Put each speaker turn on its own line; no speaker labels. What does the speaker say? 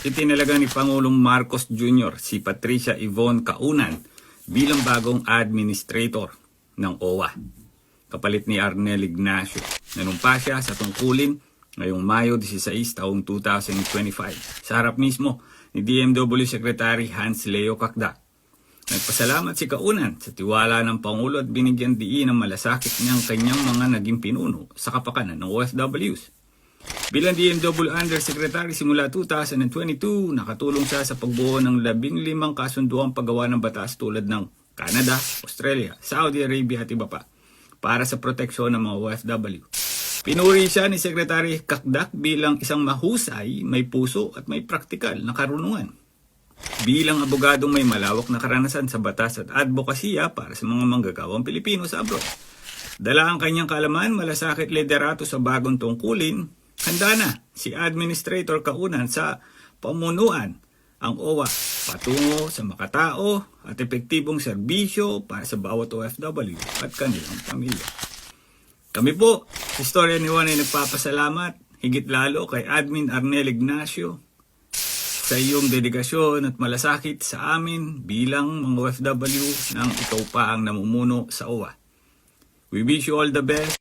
itinalaga ni Pangulong Marcos Jr. si Patricia Yvonne Kaunan bilang bagong administrator ng OWA. Kapalit ni Arnel Ignacio. Nanumpa siya sa tungkulin ngayong Mayo 16 taong 2025 sa harap mismo ni DMW Secretary Hans Leo Kakda. Nagpasalamat si Kaunan sa tiwala ng Pangulo at binigyan diin ng malasakit niyang kanyang mga naging pinuno sa kapakanan ng OFWs. Bilang DMW Undersecretary simula 2022, nakatulong siya sa pagbuo ng labing limang kasunduang paggawa ng batas tulad ng Canada, Australia, Saudi Arabia at iba pa para sa proteksyon ng mga OFW. Pinuri siya ni Secretary Kakdak bilang isang mahusay, may puso at may praktikal na karunungan. Bilang abogadong may malawak na karanasan sa batas at advokasya para sa mga manggagawang Pilipino sa abroad. Dala ang kanyang kalaman, malasakit liderato sa bagong tungkulin, handa na si Administrator Kaunan sa pamunuan ang OWA patungo sa makatao at epektibong serbisyo para sa bawat OFW at kanilang pamilya. Kami po, Historia ni Juan ay nagpapasalamat higit lalo kay Admin Arnel Ignacio sa iyong dedikasyon at malasakit sa amin bilang mga OFW nang ikaw pa ang namumuno sa OWA. We wish you all the best.